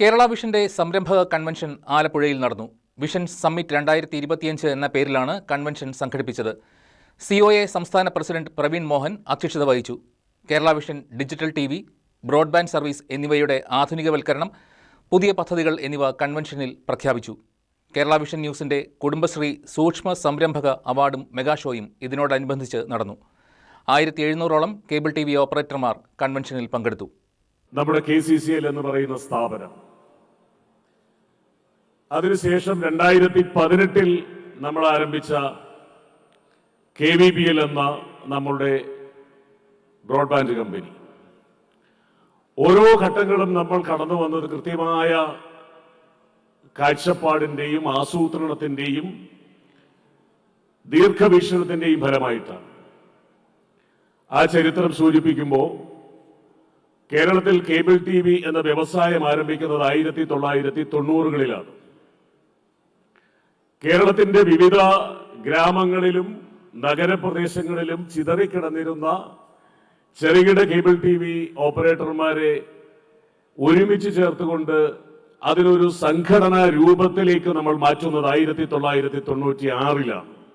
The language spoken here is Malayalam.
കേരള വിഷന്റെ സംരംഭക കൺവെൻഷൻ ആലപ്പുഴയിൽ നടന്നു. വിഷൻ സമ്മിറ്റ് രണ്ടായിരത്തി ഇരുപത്തിയഞ്ച് എന്ന പേരിലാണ് കൺവെൻഷൻ സംഘടിപ്പിച്ചത്. സി ഒ എ സംസ്ഥാന പ്രസിഡന്റ് പ്രവീൺ മോഹൻ അധ്യക്ഷത വഹിച്ചു. Kerala vision digital T V broadband service എന്നിവയുടെ ആധുനികവൽക്കരണം പുതിയ പദ്ധതികൾ എന്നിവ കൺവെൻഷനിൽ പ്രഖ്യാപിച്ചു. കേരള വിഷൻ ന്യൂസിന്റെ കുടുംബശ്രീ സൂക്ഷ്മ സംരംഭക അവാർഡും മെഗാഷോയും ഇതിനോടനുബന്ധിച്ച് നടന്നു. ആയിരത്തി എഴുന്നൂറോളം കേബിൾ ടി വി ഓപ്പറേറ്റർമാർ കൺവെൻഷനിൽ പങ്കെടുത്തു. നമ്മുടെ കെ സി സി എൽ എന്ന് പറയുന്ന സ്ഥാപനം അതിനുശേഷം രണ്ടായിരത്തി പതിനെട്ടിൽ നമ്മൾ ആരംഭിച്ച കെ വി ബി എൽ എന്ന നമ്മളുടെ ബ്രോഡ്ബാൻഡ് കമ്പനി. ഓരോ ഘട്ടങ്ങളും നമ്മൾ കടന്നു വന്നത് കൃത്യമായ കാഴ്ചപ്പാടിന്റെയും ആസൂത്രണത്തിന്റെയും ദീർഘവീക്ഷണത്തിന്റെയും ഫലമായിട്ടാണ്. ആ ചരിത്രം സൂചിപ്പിക്കുമ്പോൾ കേരളത്തിൽ കേബിൾ ടി വി എന്ന വ്യവസായം ആരംഭിക്കുന്നത് ആയിരത്തി തൊള്ളായിരത്തി തൊണ്ണൂറുകളിലാണ് കേരളത്തിന്റെ വിവിധ ഗ്രാമങ്ങളിലും നഗരപ്രദേശങ്ങളിലും ചിതറിക്കിടന്നിരുന്ന ചെറുകിട കേബിൾ ടി വി ഓപ്പറേറ്റർമാരെ ഒരുമിച്ച് ചേർത്തുകൊണ്ട് അതിനൊരു സംഘടനാ രൂപത്തിലേക്ക് നമ്മൾ മാറ്റുന്നത് ആയിരത്തി തൊള്ളായിരത്തി തൊണ്ണൂറ്റി ആറിലാണ്